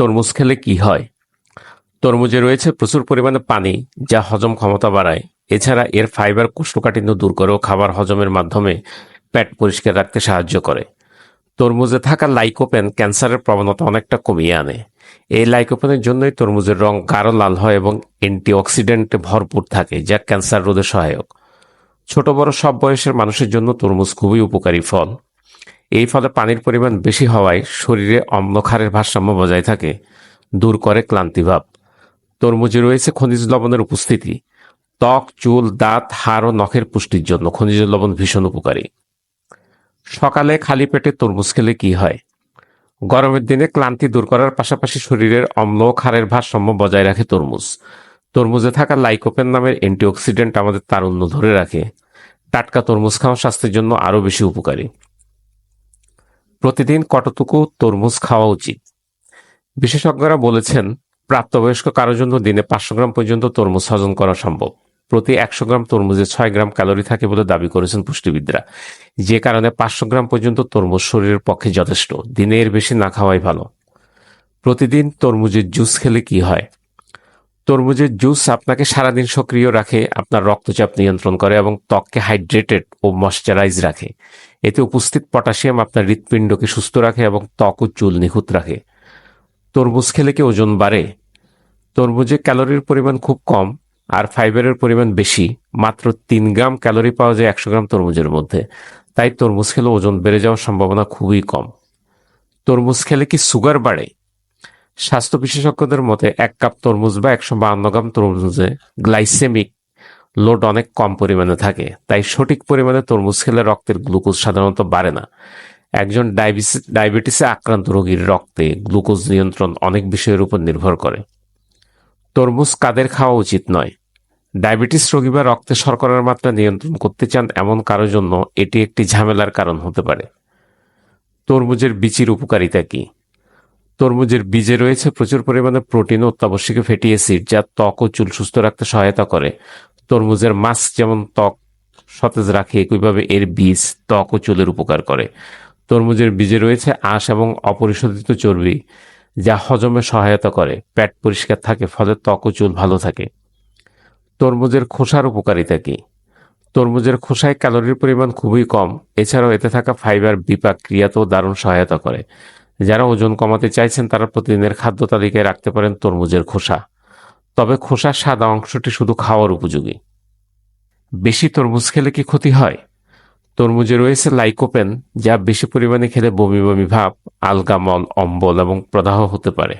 তরমুজ খেলে কি হয়? তরমুজে রয়েছে প্রচুর পরিমাণে পানি, যা হজম ক্ষমতা বাড়ায়। এছাড়া এর ফাইবার কোষ্ঠকাঠিন্য দূর করে ও খাবার হজমের মাধ্যমে পেট পরিষ্কার রাখতে সাহায্য করে। তরমুজে থাকা লাইকোপেন ক্যান্সারের প্রবণতা অনেকটা কমিয়ে আনে। এই লাইকোপেনের জন্যই তরমুজের রং গাঢ় লাল হয় এবং অ্যান্টিঅক্সিডেন্টে ভরপুর থাকে, যা ক্যান্সার রোধে সহায়ক। ছোট বড় সব বয়সের মানুষের জন্য তরমুজ খুবই উপকারী ফল। এই ফলে পানির পরিমাণ বেশি হওয়ায় শরীরে অম্লক্ষারের ভারসাম্য বজায় থাকে, দূর করে ক্লান্তিভাব তরমুজে রয়েছে খনিজ লবণের উপস্থিতি। ত্বক, চুল, দাঁত, হাড় ও নখের পুষ্টির জন্য খনিজ লবণ ভীষণ উপকারী। সকালে খালি পেটে তরমুজ খেলে কি হয়? গরমের দিনে ক্লান্তি দূর করার পাশাপাশি শরীরের অম্ল ও ক্ষারের ভারসাম্য বজায় রাখে তরমুজ। তরমুজে থাকা লাইকোপেন নামের অ্যান্টিঅক্সিডেন্ট আমাদের তারুণ্য ধরে রাখে। টাটকা তরমুজ খাওয়া স্বাস্থ্যের জন্য আরও বেশি উপকারী। প্রতিদিন কতটুকু তরমুজ খাওয়া উচিত? বিশেষজ্ঞরা বলেছেন, প্রাপ্তবয়স্ক কারোর জন্য দিনে পাঁচশো গ্রাম পর্যন্ত তরমুজ হজম করা সম্ভব। প্রতি একশো গ্রাম তরমুজে ছয় গ্রাম ক্যালোরি থাকে বলে দাবি করেছেন পুষ্টিবিদরা। যে কারণে পাঁচশো গ্রাম পর্যন্ত তরমুজ শরীরের পক্ষে যথেষ্ট। দিনে এর বেশি না খাওয়াই ভালো। প্রতিদিন তরমুজের জুস খেলে কি হয়? তরমুজের জুস আপনাকে সারাদিন সক্রিয় রাখে, আপনার রক্তচাপ নিয়ন্ত্রণ করে এবং ত্বককে হাইড্রেটেড ও ময়শ্চারাইজ রাখে। এতে উপস্থিত পটাশিয়াম আপনার হৃৎপিণ্ডকে সুস্থ রাখে এবং ত্বক ও চুল নিখুঁত রাখে। তরমুজ খেলে কি ওজন বাড়ে? তরমুজে ক্যালোরির পরিমাণ খুব কম আর ফাইবারের পরিমাণ বেশি। মাত্র তিন গ্রাম ক্যালোরি পাওয়া যায় একশো গ্রাম তরমুজের মধ্যে। তাই তরমুজ খেলে ওজন বেড়ে যাওয়ার সম্ভাবনা খুবই কম। তরমুজ খেলে কি সুগার বাড়ে? স্বাস্থ্য বিশেষজ্ঞদের মতে এক কাপ তরমুজ বা একশো বাহান্ন গ্রাম তরমুজে গ্লাইসেমিক লোড অনেক কম পরিমাণে থাকে, তাই সঠিক পরিমাণে তরমুজ খেলে রক্তের গ্লুকোজ সাধারণত বাড়ে না। একজন ডায়াবিসিস ডায়াবেটিসে আক্রান্ত রোগীর রক্তে গ্লুকোজ নিয়ন্ত্রণ অনেক বিষয়ের উপর নির্ভর করে। তরমুজ কাদের খাওয়া উচিত নয়? ডায়াবেটিস রোগী বা রক্তে শর্করার মাত্রা নিয়ন্ত্রণ করতে চান এমন কারোর জন্য এটি একটি ঝামেলার কারণ হতে পারে। তরমুজের বিচির উপকারিতা কি? তরমুজের বীজে রয়েছে প্রচুর পরিমাণে প্রোটিন ও অত্যাবশ্যক ফ্যাটি অ্যাসিড, যা ত্বক ও চুল সুস্থ রাখতে সহায়তা করে। তরমুজের মাছ যেমন ত্বক সতেজ রাখে, একইভাবে এর বীজ ত্বক ও চুলের উপকার করে। তরমুজের বীজে রয়েছে আঁশ এবং অপরিশোধিত চর্বি, যা হজমে সহায়তা করে। পেট পরিষ্কার থাকে, ফলে ত্বক ও চুল ভালো থাকে। তরমুজের খোসার উপকারিতা কি? তরমুজের খোসায় ক্যালোরির পরিমাণ খুবই কম। এছাড়াও এতে থাকা ফাইবার বিপাক ক্রিয়াতেও দারুণ সহায়তা করে। যারা ওজন কমাতে চাইছেন, তারা প্রতিদিনের খাদ্য তালিকায় রাখতে পারেন তরমুজের খোসা। তবে খোসার সাদা অংশটি শুধু খাওয়ার উপযোগী। বেশি তরমুজ খেলে কি ক্ষতি হয়? তরমুজে রয়েছে লাইকোপেন, যা বেশি পরিমাণে খেলে বমি বমি ভাব আলগামল অম্বল এবং প্রদাহ হতে পারে।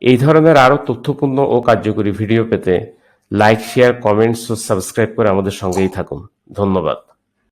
এই ধরনের আরও তথ্যপূর্ণ ও কার্যকরী ভিডিও পেতে লাইক, শেয়ার, কমেন্টস ও সাবস্ক্রাইব করে আমাদের সঙ্গেই থাকুন। ধন্যবাদ।